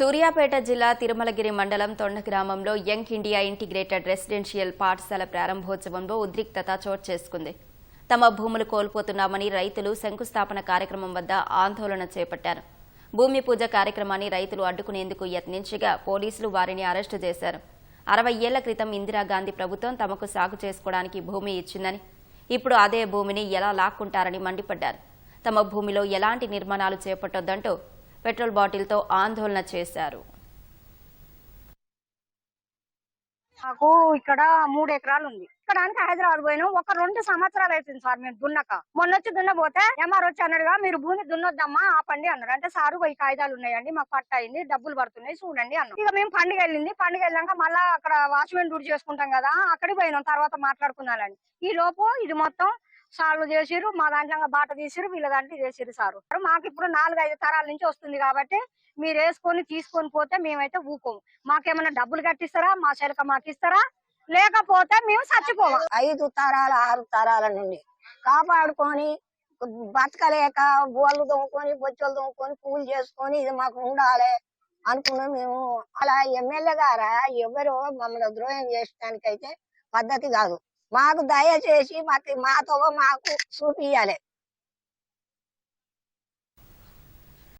సూర్యాపేట జిల్లా తిరుమలగిరి మండలం తొండ గ్రామంలో యంగ్ ఇండియా ఇంటిగ్రేటెడ్ రెసిడెన్షియల్ పాఠశాల ప్రారంభోత్సవంలో ఉద్రిక్తత చోటు చేసుకుంది. తమ భూములు కోల్పోతున్నామని రైతులు శంకుస్థాపన కార్యక్రమం వద్ద ఆందోళన చేపట్టారు. భూమి పూజ కార్యక్రమాన్ని రైతులు అడ్డుకునేందుకు యత్నించగా పోలీసులు వారిని అరెస్టు చేశారు. అరవై ఏళ్ళ క్రితం ఇందిరాగాంధీ ప్రభుత్వం తమకు సాగు చేసుకోవడానికి భూమి ఇచ్చిందని ఇప్పుడు అదే భూమిని ఎలా లాక్కుంటారని మండిపడ్డారు. తమ భూమిలో ఎలాంటి నిర్మాణాలు చేపట్టొద్దంటూ పెట్రోల్ బాటిల్తో ఆందోళన చేశారు. మాకు ఇక్కడ మూడు ఎకరాలు ఉంది ఇక్కడ అంటే హైదరాబాద్ పోయినాం. ఒక రెండు సంవత్సరాలు అవుతుంది సార్ మేము దున్నక. మొన్న వచ్చి దున్నపోతే ఎంఆర్ వచ్చి అన్నాడుగా మీరు భూమి దున్నొద్దమ్మా ఆపండి అన్నారు అంటే సారు పోయి కాగితాలు ఉన్నాయండి మాకు పట్ట అయింది డబ్బులు పడుతున్నాయి చూడండి అన్నాం ఇక మేము పండుగ వెళ్ళింది. పండుగ వెళ్ళాక మళ్ళా అక్కడ వాచ్మెన్ డ్యూటీ చేసుకుంటాం కదా అక్కడికి పోయినాం. తర్వాత మాట్లాడుకున్నానండి. ఈ లోపు ఇది మొత్తం సాల్వ్ చేసిరు మా దాంట్లో బాట తీసిరు వీళ్ళ దాంట్లో చేసిరు సారు. మాకు ఇప్పుడు నాలుగు ఐదు తరాల నుంచి వస్తుంది కాబట్టి మీరు వేసుకొని తీసుకొని పోతే మేమైతే ఊకోము. మాకేమైనా డబ్బులు కట్టిస్తారా? మా శలక మాకు ఇస్తారా లేకపోతే మేము చచ్చిపోవాలి ఐదు తరాల ఆరు తరాల నుండి కాపాడుకొని బతకలేక బోళ్ళు తోముకొని బొచ్చలు తోముకొని పూలు చేసుకొని ఇది మాకు ఉండాలి అనుకున్నాం మేము. అలా ఎమ్మెల్యే గారా ఎవరో మమ్మల్ని ద్రోహం చేయడానికైతే పద్ధతి కాదు. మాకు దయచేసి మాకు మాతో మాకు చూపియాలి